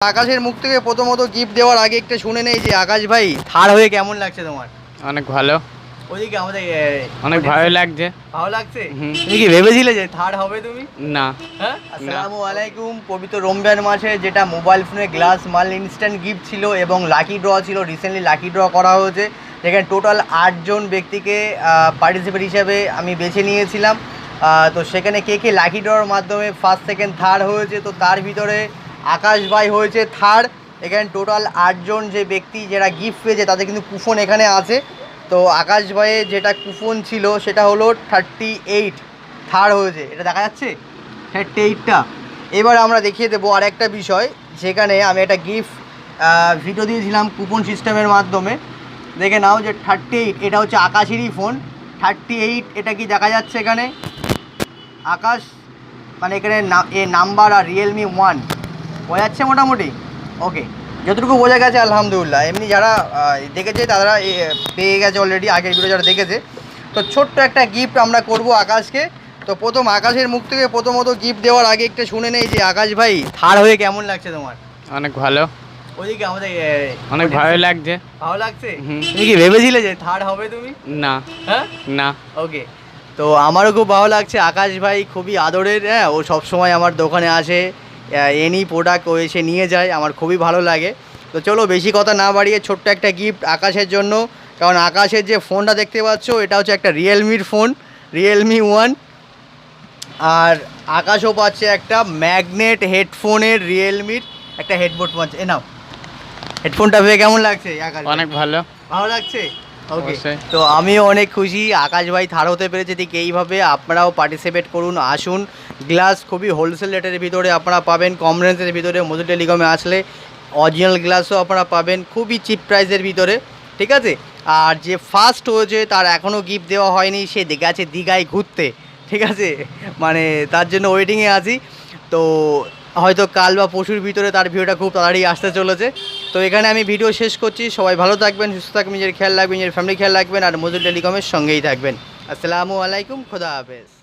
আকাশের মুখ থেকে প্রথমত গিফট দেওয়ার আগে একটা শুনে নেই যে আকাশ ভাই থার হয়ে কেমন লাগছে তোমার? অনেক ভালো। ওদিকে আমাদের অনেক ভালো লাগছে। ভালো লাগছে? তুমি কি ভেবেছিলে যে থার্ড হবে তুমি? না। হ্যাঁ? আসসালামু আলাইকুম পবিত্র রমজান মাসে যেটা মোবাইল ফোনে গ্লাস মাল ইনস্ট্যান্ট গিফট ছিল এবং লাকি ড্র ছিল রিসেন্টলি লাকি ড্র করা হয়েছে। যেখানে টোটাল আটজন ব্যক্তিকে পার্টিসিপেট হিসাবে আমি বেছে নিয়েছিলাম। তো সেখানে কে কে লাকি ড্রর মাধ্যমে ফার্স্ট সেকেন্ড থার্ড হয়েছে তো তার ভিতরে আকাশ ভাই হয়েছে থার্ড। এখানে টোটাল আটজন যে ব্যক্তি যারা গিফট পেয়েছে, তাদের কিন্তু কুফন এখানে আছে। তো আকাশ ভাইয়ের যেটা কুফন ছিল, সেটা হলো থার্টি এইট থার্ড হয়েছে। এটা দেখা যাচ্ছে? থার্টি এইটটা এবার আমরা দেখিয়ে দেবো আর একটা বিষয়, যেখানে আমি একটা গিফট ভিডিও দিয়েছিলাম কুপন সিস্টেমের মাধ্যমে। দেখে নাও যে থার্টি এইট এটা হচ্ছে আকাশেরই ফোন থার্টি এইট এটা কি দেখা যাচ্ছে এখানে? আকাশ মানে এখানে নাম্বার আর রিয়েলমি ওয়ান বোঝা যাচ্ছে মোটামুটি। ওকে যতটুকু বোঝা গেছে আলহামদুলিল্লাহ। এমনি যারা দেখেছে তারা পেয়ে গেছে অলরেডি আগের ভিডিও যারা দেখেছে। তো ছোট্ট একটা গিফট আমরা করব আকাশকে। তো প্রথম আকাশের মুখ থেকে প্রথমত গিফট দেওয়ার আগে একটু শুনে নেই যে আকাশ ভাই থার হয়ে কেমন লাগছে তোমার? অনেক ভালো। ওদিকে আমাদের অনেক ভালো লাগছে। ভালো লাগছে। তুমি কি ভেবেছিলে যে থার্ড হবে তুমি? না। হ্যাঁ? না। ওকে তো আমারও খুব ভালো লাগছে। আকাশ ভাই খুবই আদরের হ্যাঁ ও সবসময় আমার দোকানে আসে। এনি প্রোডাক্ট ও এসে নিয়ে যায় আমার খুবই ভালো লাগে। তো চলো বেশি কথা না বাড়িয়ে ছোট্ট একটা গিফট আকাশের জন্য। কারণ আকাশের যে ফোনটা দেখতে পাচ্ছ এটা হচ্ছে একটা রিয়েলমির ফোন রিয়েলমি ওয়ান আর আকাশও পাচ্ছে একটা ম্যাগনেট হেডফোনের রিয়েলমির একটা হেডফোন পাচ্ছে। এ নাও হেডফোনটা পেয়ে কেমন লাগছে আকাশ? অনেক ভালো। ভালো লাগছে? ওকে। তো আমিও অনেক খুশি। আকাশ ভাই থার হতে পেরেছে ঠিক এইভাবে। আপনারাও পার্টিসিপেট করুন আসুন। গ্লাস খুবই হোলসেল রেটের ভিতরে আপনারা পাবেন। কম রেঞ্জের ভিতরে মধু টেলিকমে আসলে অরিজিনাল গ্লাসও আপনারা পাবেন। খুবই চিপ প্রাইসের ভিতরে ঠিক আছে? আর যে ফার্স্ট হয়েছে তার এখনও গিফট দেওয়া হয়নি। সে গেছে দীঘায় ঘুরতে ঠিক আছে? মানে তার জন্য ওয়েটিংয়ে আছি। তো হয়তো কাল বা পশুর ভিতরে তার ভিডিওটা খুব তাড়াতাড়ি আসতে চলেছে। তো এখানে আমি ভিডিও শেষ করছি। সবাই ভালো থাকবেন, সুস্থ থাকবেন, নিজের খেয়াল রাখবেন, নিজের ফ্যামিলি খেয়াল রাখবেন, আর মজুর টেলিকমের সঙ্গেই থাকবেন। আসসালামু আলাইকুম, খোদা হাফেজ।